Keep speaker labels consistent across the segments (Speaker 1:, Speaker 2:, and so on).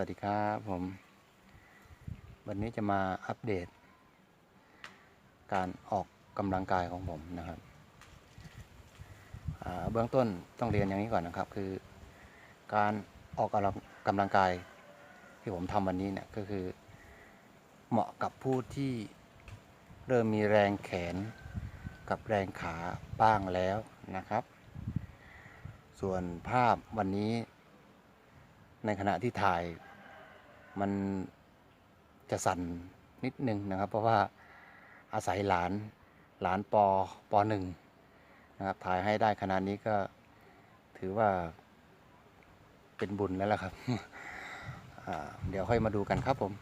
Speaker 1: วัสดีครับผม วันนี้จะมาอัปเดต การออกกำลังกายของผมนะครับเบื้องต้นต้องเรียนอย่างนี้ก่อนนะครับ คือ การออกกำลังกายที่ผมทำวันนี้เนี่ยก็คือ เหมาะกับผู้ที่เริ่มมีแรงแขนกับแรงขาบ้างแล้วนะครับ ส่วนภาพวันนี้ในขณะที่ถ่าย มันจะสั่นนิดนึงนะครับ เพราะว่าอาศัยหลานหลานปปหนึ่งนะครับถ่ายให้ได้ขนาดนี้ก็ถือว่าเป็นบุญแล้วล่ะครับ เดี๋ยวค่อยมาดูกันครับผม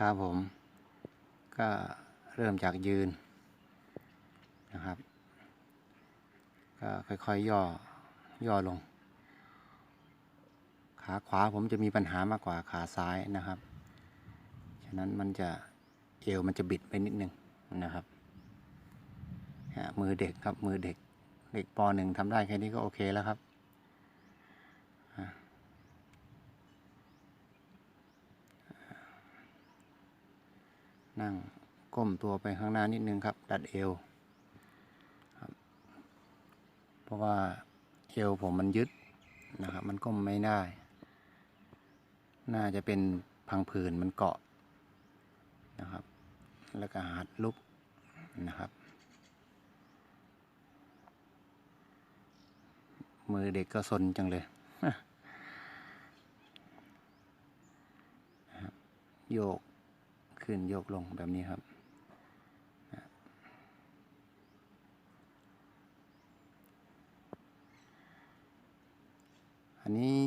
Speaker 1: ครับผม ก็เริ่มจากยืนนะครับ ก็ค่อยๆย่อ ย่อลง ขาขวาผมจะมีปัญหามากกว่าขาซ้ายนะครับ ฉะนั้นมันจะเอวมันจะบิดไปนิดนึงนะครับฮะมือเด็กครับมือเด็กเด็กปหนึ่งทำได้แค่นี้ก็โอเคแล้วครับนั่งก้มตัวไปข้างหน้านิดนึงครับ ดัดเอวเพราะว่า เอวผมมันยึดนะครับมันก้มไม่ได้ น่าจะเป็นพังผืนมันเกาะนะครับ แล้วก็หัดลุกนะครับ มือเด็กก็ซนจังเลยโยกขึ้นโยกลงแบบนี้ครับ อนนี้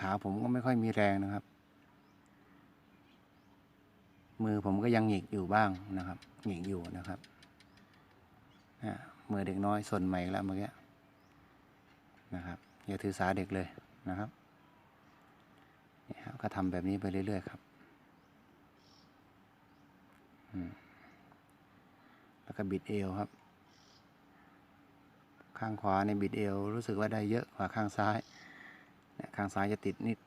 Speaker 1: ขาผมก็ไม่ค่อยมีแรงนะครับ มือผมก็ยังหงิกอยู่บ้างนะครับหงิกอยู่นะครับมือเด็กน้อยส่วนใหม่แล้วเมื่อกี้นะครับอย่าถือสาเด็กเลยนะครับนี่ครับก็ทำแบบนี้ไปเรื่อยๆครับแล้วก็บิดเอวครับ ข้างขวาในบิดเอวรู้สึกว่าได้เยอะกว่าข้างซ้าย ข้างซ้ายจะติดนิด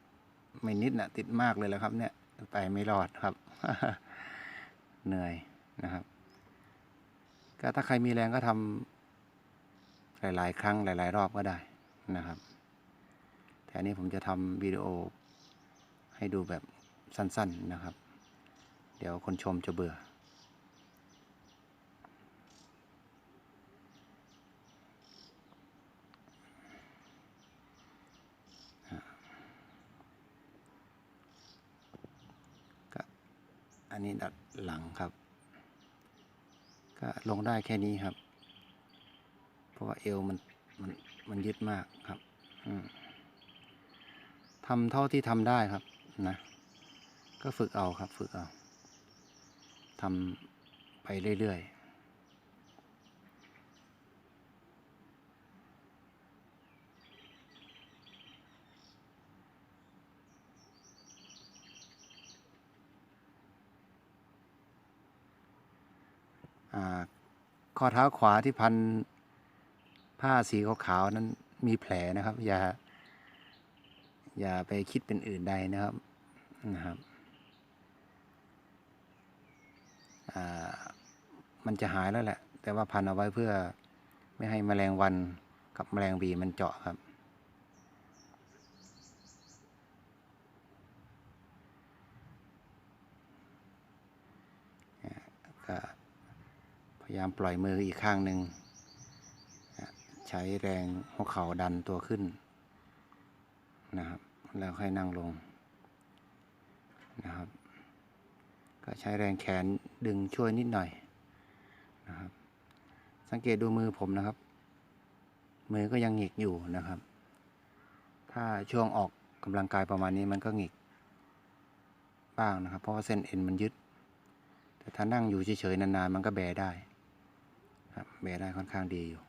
Speaker 1: ไม่นิดนะติดมากเลยแหละครับ เนี่ยไปไม่รอดครับ เหนื่อยนะครับ ก็ถ้าใครมีแรงก็ทำหลาย ๆ ครั้งหลาย ๆ รอบก็ได้นะครับ แต่อันนี้ผมจะทำวิดีโอให้ดูแบบสั้น ๆนะครับ เดี๋ยวคนชมจะเบื่อ นนี้ดัดหลังครับ ก็ลงได้แค่นี้ครับ เพราะว่าเอวมันมันมันยึดมากครับทำเท่าที่ทำได้ครับนะ ก็ฝึกเอาครับ ฝึกเอาทำไปเรื่อยๆ ข้อเท้าขวาที่พันผ้าสีขาวๆนั้นมีแผลนะครับ อย่า อย่าไปคิดเป็นอื่นใดนะครับนะครับมันจะหายแล้วแหละ แต่ว่าพันเอาไว้เพื่อไม่ให้แมลงวันกับแมลงบีมันเจาะครับ ยายามปล่อยมืออีกข้างหนึ่งใช้แรงหัวเข่าดันตัวขึ้นนะครับ แล้วค่อยนั่งลงนะครับ ก็ใช้แรงแขนดึงช่วยนิดหน่อยนะครับ สังเกตดูมือผมนะครับ มือก็ยังหงิกอยู่นะครับ ถ้าช่วงออกกำลังกายประมาณนี้มันก็หงิกบ้างนะครับ เพราะว่าเส้นเอ็นมันยึด แต่ถ้านั่งอยู่เฉยๆนานๆมันก็แบได้ ครับแบได้ค่อนข้างดีอยู่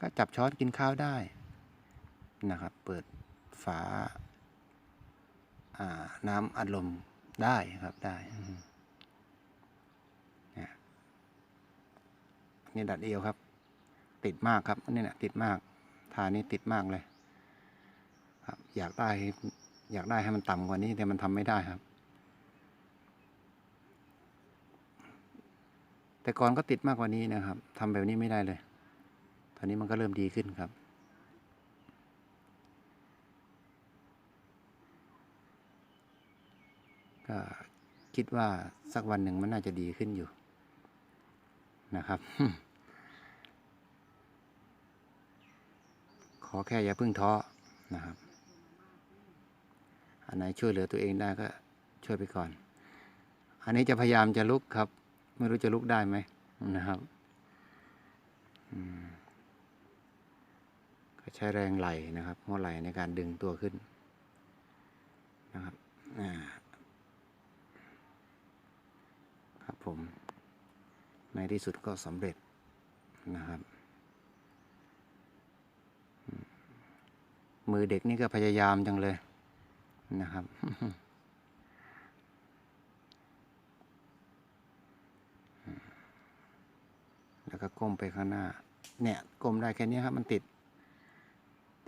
Speaker 1: ก็จับช้อนกินข้าวได้นะครับ เปิดฝาอ่าน้ำอัดลมได้ครับได้นี่นี่ดัดเอวครับ ติดมากครับนี่นะติดมากทานี้ติดมากเลย ครับ อยากได้ อยากได้ให้มันต่ำกว่านี้แต่มันทำไม่ได้ครับ แต่ก่อนก็ติดมากกว่านี้นะครับทำแบบนี้ไม่ได้เลย ตอนนี้มันก็เริ่มดีขึ้นครับ ก็คิดว่าสักวันหนึ่งมันน่าจะดีขึ้นอยู่นะครับ ขอแค่อย่าพิ่งท้อนะครับ อันไหนช่วยเหลือตัวเองได้ก็ช่วยไปก่อน อันนี้จะพยายามจะลุกครับ ไม่รู้จะลุกได้ไหมนะครับก็ใช้แรงไหลนะครับหัวไหลในการดึงตัวขึ้นนะครับครับผม ในที่สุดก็สำเร็จนะครับ มือเด็กนี่ก็พยายามจังเลยนะครับ แล้วก็ก้มไปข้างหน้า เนี่ยก้มได้แค่นี้ครับ มันติด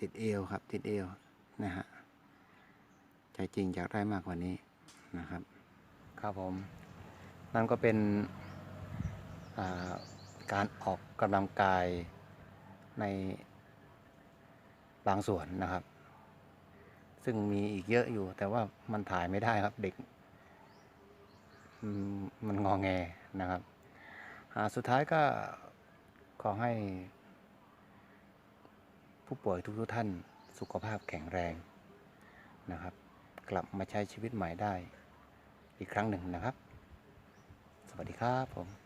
Speaker 1: ติดเอวครับ ติดเอวนะฮะใจจริงอยากได้มากกว่านี้นะครับ ครับผม นั่นก็เป็นาการออกกำลังกายในบางส่วนนะครับ ซึ่งมีอีกเยอะอยู่ แต่ว่ามันถ่ายไม่ได้ครับเด็ก มันงอแงนะครับ สุดท้ายก็ขอให้ ผู้ป่วยทุกๆท่านสุขภาพแข็งแรงนะครับ กลับมาใช้ชีวิตใหม่ได้อีกครั้งหนึ่งนะครับ สวัสดีครับผม